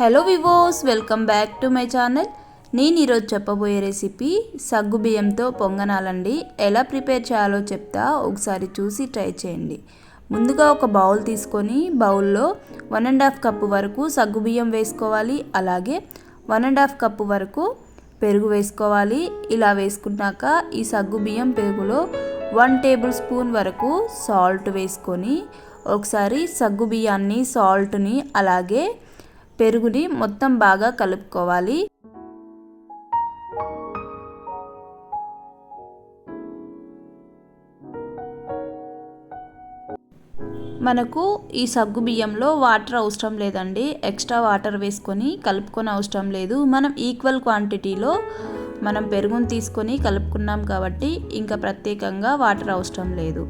Hello వివోస్ welcome back to my channel. నేను ఈరోజు చెప్పబోయే రెసిపీ సగ్గు బియ్యంతో పొంగనాలండి. ఎలా ప్రిపేర్ చేయాలో చెప్తా ఒకసారి చూసి ట్రై చేయండి. ముందుగా ఒక బౌల్ తీసుకొని బౌల్లో వన్ అండ్ హాఫ్ కప్పు వరకు సగ్గు బియ్యం వేసుకోవాలి. అలాగే వన్ అండ్ హాఫ్ కప్పు వరకు పెరుగు వేసుకోవాలి. ఇలా వేసుకున్నాక ఈ సగ్గు బియ్యం పెరుగులో వన్ టేబుల్ స్పూన్ వరకు సాల్ట్ వేసుకొని ఒకసారి సగ్గు బియ్యాన్ని సాల్ట్ని అలాగే పెరుగుని మొత్తం బాగా కలుపుకోవాలి. మనకు ఈ సగ్గు బియ్యంలో వాటర్ అవసరం లేదండి. ఎక్స్ట్రా వాటర్ వేసుకొని కలుపుకొని అవసరం లేదు. మనం ఈక్వల్ క్వాంటిటీలో మనం పెరుగును తీసుకొని కలుపుకున్నాం కాబట్టి ఇంకా ప్రత్యేకంగా వాటర్ అవసరం లేదు.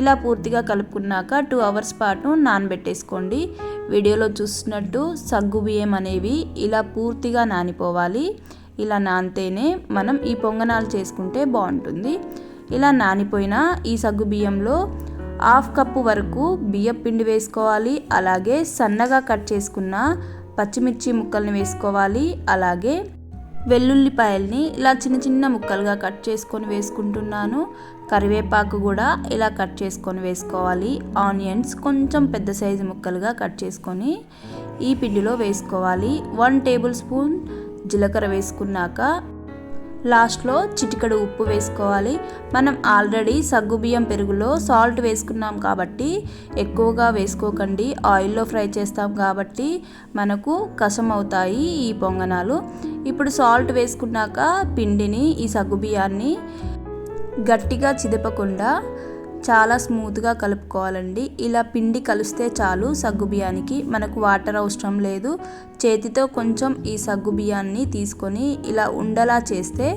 ఇలా పూర్తిగా కలుపుకున్నాక టూ అవర్స్ పాటు నానబెట్టేసుకోండి. వీడియోలో చూసినట్టు సగ్గు బియ్యం అనేవి ఇలా పూర్తిగా నానిపోవాలి. ఇలా నానితేనే మనం ఈ పొంగనాలు చేసుకుంటే బాగుంటుంది. ఇలా నానిపోయిన ఈ సగ్గు బియ్యంలో హాఫ్ కప్పు వరకు బియ్యం పిండి వేసుకోవాలి. అలాగే సన్నగా కట్ చేసుకున్న పచ్చిమిర్చి ముక్కల్ని వేసుకోవాలి. అలాగే వెల్లుల్లిపాయల్ని ఇలా చిన్న చిన్న ముక్కలుగా కట్ చేసుకొని వేసుకుంటున్నాను. కరివేపాకు కూడా ఇలా కట్ చేసుకొని వేసుకోవాలి. ఆనియన్స్ కొంచెం పెద్ద సైజు ముక్కలుగా కట్ చేసుకొని ఈ పిండిలో వేసుకోవాలి. వన్ టేబుల్ స్పూన్ జీలకర్ర వేసుకున్నాక లాస్ట్లో చిటికడు ఉప్పు వేసుకోవాలి. మనం ఆల్రెడీ సగ్గుబియ్యం పెరుగులో సాల్ట్ వేసుకున్నాం కాబట్టి ఎక్కువగా వేసుకోకండి. ఆయిల్లో ఫ్రై చేస్తాం కాబట్టి మనకు కసం అవుతాయి ఈ పొంగనాలు. ఇప్పుడు సాల్ట్ వేసుకున్నాక పిండిని ఈ సగ్గుబియ్యాన్ని గట్టిగా చిదపకుండా చాలా స్మూత్గా కలుపుకోవాలండి. ఇలా పిండి కలిస్తే చాలు సగ్గు బియ్యానికి. మనకు వాటర్ అవసరం లేదు. చేతితో కొంచెం ఈ సగ్గు బియ్యాన్ని తీసుకొని ఇలా ఉండలా చేస్తే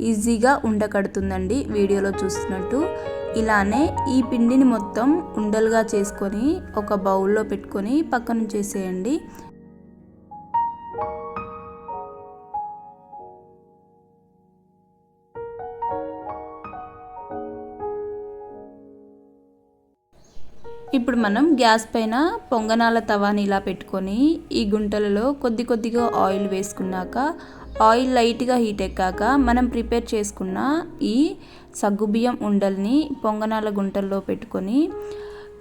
ఈజీగా ఉండకడుతుందండి వీడియోలో చూస్తున్నట్టు. ఇలానే ఈ పిండిని మొత్తం ఉండలుగా చేసుకొని ఒక బౌల్లో పెట్టుకొని పక్కన చేసేయండి. ఇప్పుడు మనం గ్యాస్ పైన పొంగనాల తవాని ఇలా పెట్టుకొని ఈ గుంటలలో కొద్ది కొద్దిగా ఆయిల్ వేసుకున్నాక ఆయిల్ లైట్గా హీట్ ఎక్కాక మనం ప్రిపేర్ చేసుకున్న ఈ సగ్గుబియ్యం ఉండల్ని పొంగనాల గుంటల్లో పెట్టుకొని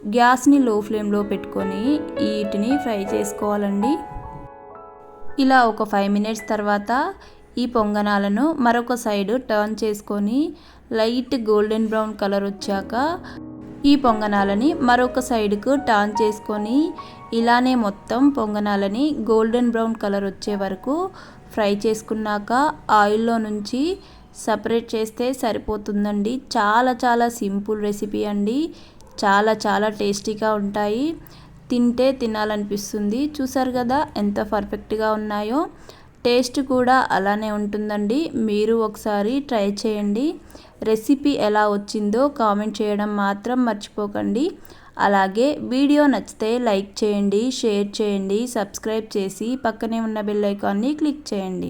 గ్యాస్ని లో ఫ్లేమ్లో పెట్టుకొని వీటిని ఫ్రై చేసుకోవాలండి. ఇలా ఒక ఫైవ్ మినిట్స్ తర్వాత ఈ పొంగనాలను మరొక సైడ్ టర్న్ చేసుకొని లైట్ గోల్డెన్ బ్రౌన్ కలర్ వచ్చాక ఈ పొంగనాలని మరొక సైడ్కు టర్న్ చేసుకొని ఇలానే మొత్తం పొంగనాలని గోల్డెన్ బ్రౌన్ కలర్ వచ్చే వరకు ఫ్రై చేసుకున్నాక ఆయిల్లో నుంచి సపరేట్ చేస్తే సరిపోతుందండి. చాలా చాలా సింపుల్ రెసిపీ అండి. చాలా చాలా టేస్టీగా ఉంటాయి. తింటే తినాలనిపిస్తుంది. చూసారు కదా ఎంత పర్ఫెక్ట్గా ఉన్నాయో. టేస్ట్ కూడా అలానే ఉంటుందండి. మీరు ఒకసారి ట్రై చేయండి. రెసిపీ ఎలా వచ్చిందో కామెంట్ చేయడం మాత్రం మర్చిపోకండి. అలాగే వీడియో నచ్చితే లైక్ చేయండి షేర్ చేయండి సబ్స్క్రైబ్ చేసి పక్కనే ఉన్న బెల్ ఐకాన్ని క్లిక్ చేయండి.